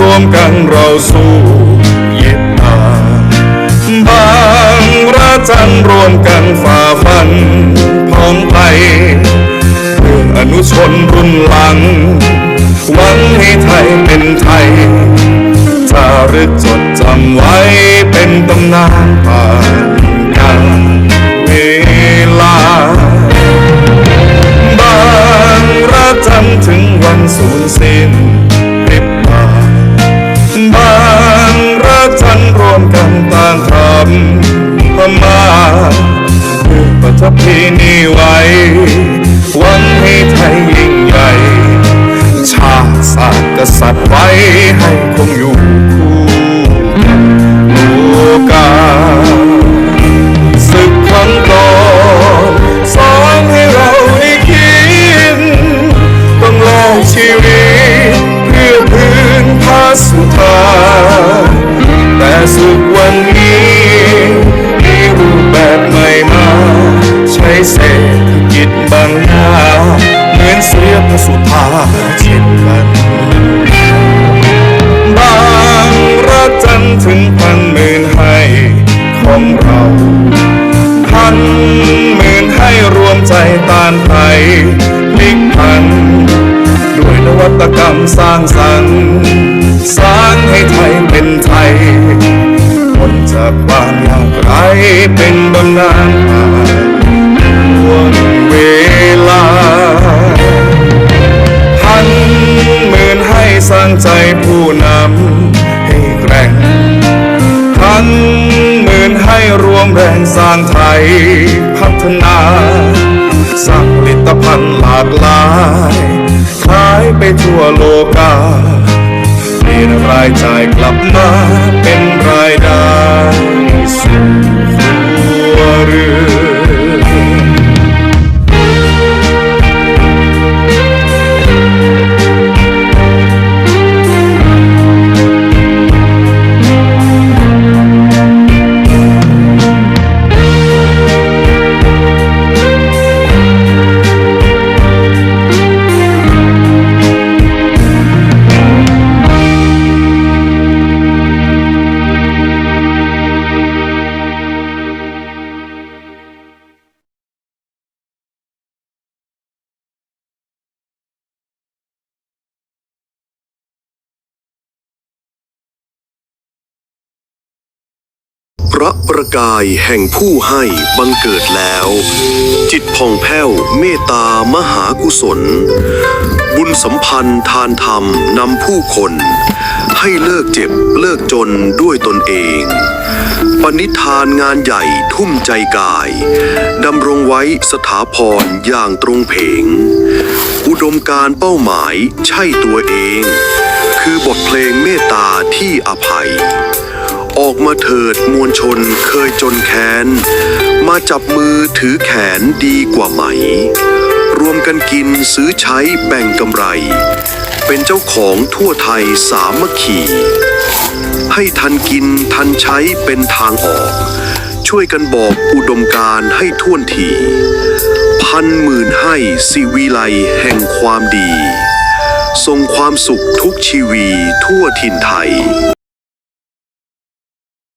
รวมกันเราสู้เย็บตาบางระจันรวมกันฝ่าฟันพ้องไปเพื่ออนุชนรุ่นหลัง หวังให้ไทยเป็นไทยจารึกจดจำไว้เป็นตำนานผ่านกันเวลาบางระจันถึงวันสูญสิ้นางทำพมาเพื่อประทับที่นี่ไว้ หวังให้ไทยยิ่งใหญ่ ชาติศาสตร์กษัตริย์ไว้ให้คงอยู่ ของเราพันหมื่นให้รวมใจต้านไทยพลิกพัน ด้วยนวัตกรรมสร้างสรรค์สร้างให้ไทยเป็นไทยพ้นจากความยากไรเป็นบำนาญผ่านห่วงเวลาพันหมื่นให้สร้างใจผู้นำ แรงสร้างไทยพัฒนาสร้างผลิตภัณฑ์หลากหลายขายไปทั่วโลกาเปลี่ยนรายจ่ายกลับมาเป็นรายได้ ระประกายแห่งผู้ให้บังเกิดแล้ว จิตผ่องแผ้วเมตตามหากุศล บุญสัมพันธ์ทานธรรมนำผู้คน ให้เลิกเจ็บเลิกจนด้วยตนเอง ปณิธานงานใหญ่ทุ่มใจกายดำรงไว้สถาพรอย่างตรงเพง อุดมการเป้าหมายใช่ตัวเอง คือบทเพลงเมตตาที่อภัย ออกมาเถิดมวลชนเคยจนแค้น มาจับมือถือแขนดีกว่าไหม รวมกันกินซื้อใช้แบ่งกำไร เป็นเจ้าของทั่วไทยสามัคคี ให้ทันกินทันใช้เป็นทางออก ช่วยกันบอกอุดมการให้ท่วนที พันหมื่นให้สิวีไลแห่งความดีทรงความสุขทุกชีวีทั่วถิ่นไทย